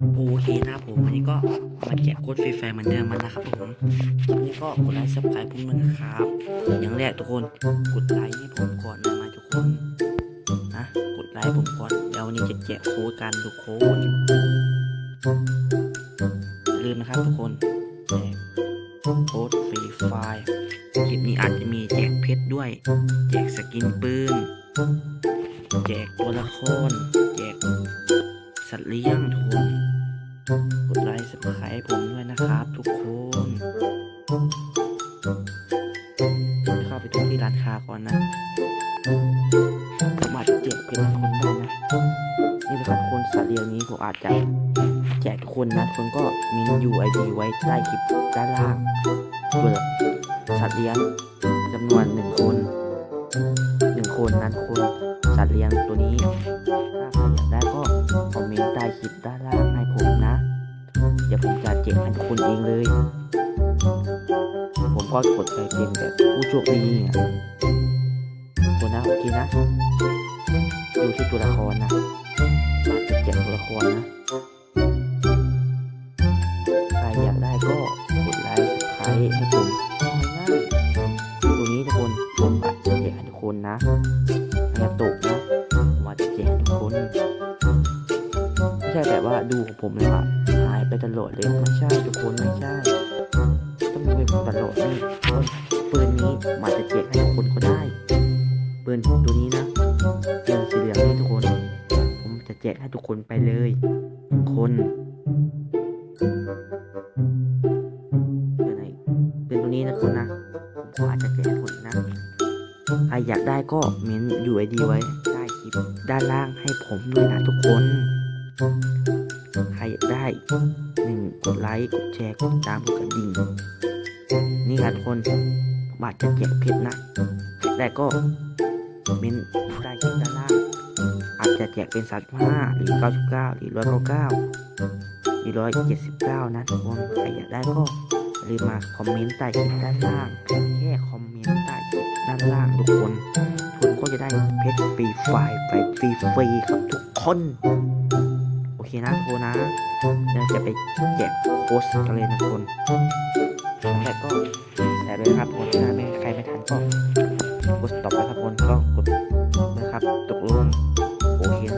โอเคนะผมวันนี้ก็มาแจกโค้ดฟรีไฟเหมือนเดิมมันนะครับผมวันนี้ก็กดไลค์ซับสไครต์พวกมันนะครับ อย่างแรกทุกคนกดไลค์ให้ผมก่อนนะมาทุกคนนะกดไลค์ผมก่อนเดี๋ยววันนี้จะแจกโค้ดกันทุกคนลืมนะครับทุกคนแจกโค้ดฟรีไฟคลิปนี้อาจจะมีแจกเพชรด้วย แจกสกินปืนแจกตัวละครแจกสัตว์เลี้ยงทุก กดไลค์สับสไครต์ผมด้วยนะครับทุกคนเข้าไปดูที่ร้านค้าก่อนนะผมอาจจะแจกเป็นคนได้นะนี่นะครับคนสัตว์เลี้ยงนี้ผมอาจจะแจกทุกคนนะทุกคนก็มี UID ไว้ใต้คลิปด้านล่างเพื่อสัตว์เลี้ยงจำนวนหนึ่งคนหนึ่งคนนั้นคนสัตว์เลี้ยงตัวนี้ถ้าใครอยากได้ คลิปด้านล่างให้ผมนะ เดี๋ยวผมจะแจกให้ทุกคนเองเลย ผมก็กดไปเป็นแบบผู้โชคดีอะคนนะโอเคนะ ดูที่ตัวละครนะอาจจะแจกตัวละครนะ ใครอยากได้ก็กดไลค์สับสไครต์ให้ผมง่ายๆตัวนี้ทุกคนผมอาจจะแจกให้ทุกคนนะ ไม่ใช่แบบว่าดูของผมเลยว่าหายไปตลอดเลยไม่ใช่ทุกคนไม่ใช่ ต้องดูเป็นตลอดนี่ปืนนี้มอาจจะแจกให้ทุกคนก็ได้ปืนตัวนี้นะปืนสีเหลืองนี่ทุกคน ผมจะแจกให้ทุกคนไปเลยหนึ่งคนปืนไหนปืนตัวนี้นะทุกคนนะผมก็อาจจะแจกทุกคนนะใครอยากได้ก็เม้น UID ไว้ใต้คลิปด้านล่างให้ผมด้วยนะทุกคน ใครอยากได้หนึ่งกดไลค์ กดแชร์กดติดตามกดกระดิ่ง นี่ครับทุกคนผมอาจจะแจกเพชรนะแต่ก็เมนใต้คลิปด้านล่างอาจจะแจกเป็นสามห้าหรือเก้าสิบเก้าหรือร้อยเก้าเก้าหรือร้อยเจ็ดสิบเก้านะทุกคนใครอยากได้ก็อย่าลืมมาคอมเมนต์ใต้คลิปด้านล่างแค่คอมเมนต์ใต้คลิปด้านล่างทุกคนทุกคนก็จะได้เพชรฟรีไฟล์ไปฟรีๆครับทุกคน เคนะทุกคนนะเราจะไปแจกโค้ชกันเลยนะทุกคนแต่ก็แสบเลยนะครับคนถ้าไม่ใครไม่ทันก็กดต่อไปครับคนก็กดนะครับ ตกลงโอเคนะ